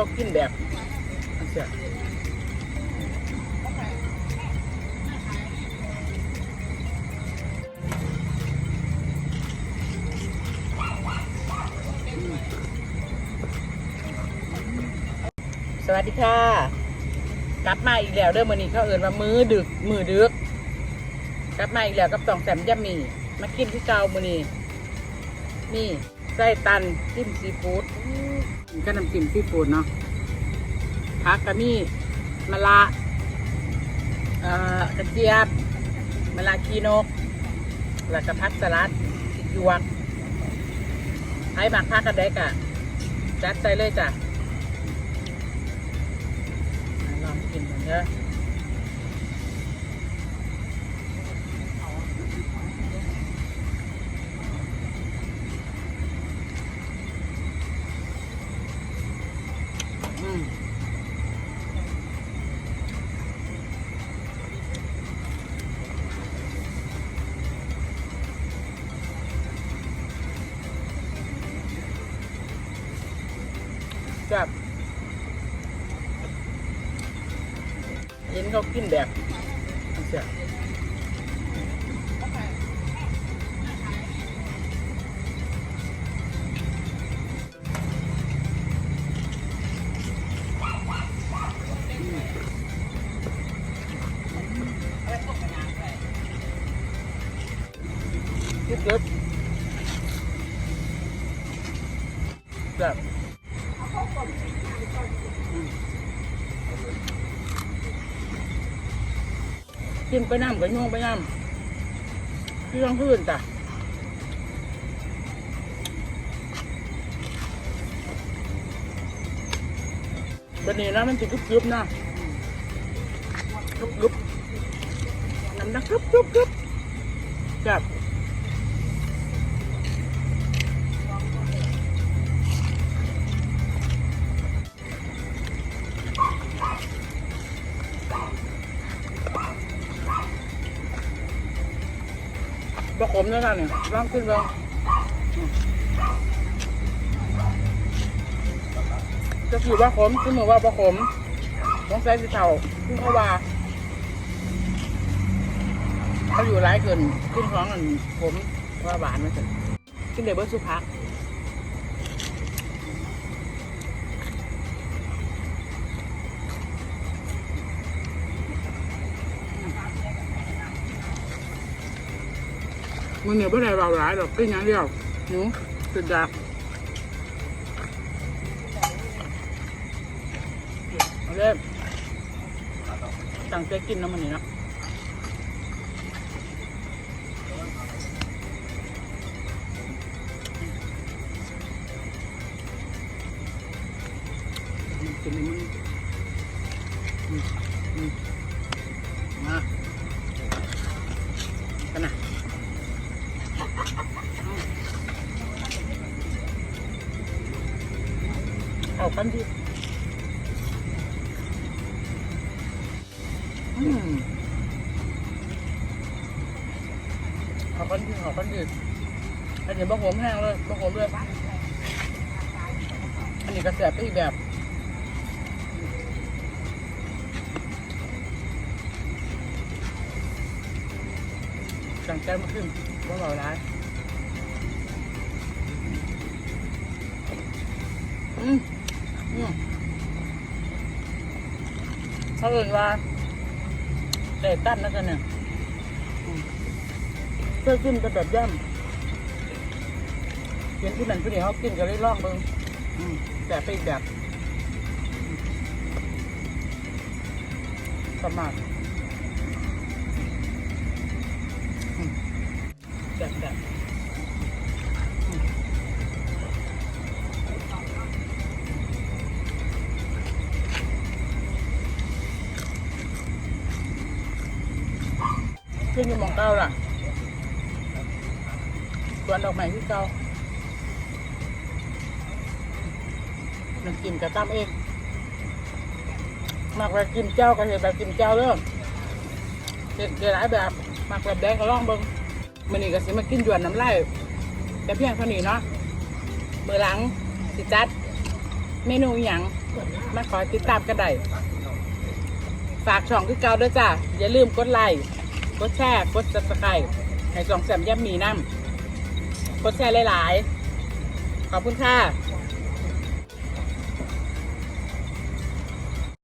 เขากินแบบอันเสียสวัสดีค่ะ กลับมาอีกแล้วเด้อมื้อนี้เขาเอิ้นว่ามื้อดึก มื้อดึก กลับมาอีกแล้วกับตองแซมยำมี่มากินที่เก่ามื้อนี้นี่ไส้ตันจิ้มซีฟู้ด กินก็น้ำจิ้มซีฟู้ดเนาะผักก็มี่มะละเอ่อกระเจี๊ยบมะละกีนก แล้วก็ผักสลัดหยวกให้หมักผักกันได้กะจัดใจเลยจ้ะลองกินกันเถอะอื จับเห็นเขากินแบบอันเสียคิดเยอะแบบ กินไปน้ำกับย่วงไปน้ำที่ต้องพื้นจ้ะบันนี้นะมันจะกรึบๆนะกรึบๆน้ำดักกรึบกรึบกรึบจับ บะขมด้วยกันเนี่ยลองขึ้นลองจะคือว่าขมคือเหมือนว่าบะขมต้องใส่สีเทาขึ้นเขาว่าเขาอยู่ร้ายเกินขึ้นท้องอันผมว่าหวานมาสิกินเดบเบิร์สุพัก มันเหนียวไม่ได้เบาหลายหรอกกินอย่างเดียวหนูสุดยอดเอาเล่มตั้งใจกินน้ำมันนี่นะกินในมืออืมอืมมา เอากันดิอืมเอากันดิเอากันดิอันนี้บะหมแห้งเลยบะหมเลยอันนี้กระแสบไปอีกแบบจังใจมาขึ้นว่าเราร้าย เขาเอ่นว่าเตะตั้นนะกันเนี่ยอืมเคยกินกันแบบย่ำเห็นที่นั่นผู้นี้เขากินกันเลยล่องเบิ้งอืมแต่ไปอีกแบบอืมสมัคร ขึ้นอยู่หมองเก้าล่ะสวนดอกไม้ที่เก้ามันกินกระตั้มเองมักแบบกินเจ้าก็เห็นแบบกินเจ้าเริ่มเห็ดหลายแบบมักแบบแดงก็ลองเบิ้งมันนี่ก็สิมากินหยวนน้ำไล่แต่เพียงเท่านี้เนาะมือหลังสิจัด เมนูอหย่างมาขอติดตามกันได้ฝากช่องคือเก่าด้วยจ้ะ อย่าลืมกดไลค์ กดแชร์กดซับสไครต์ให้สองแสมย่ำมีน้ำกดแชร์หลาย ๆ ขอบคุณค่ะ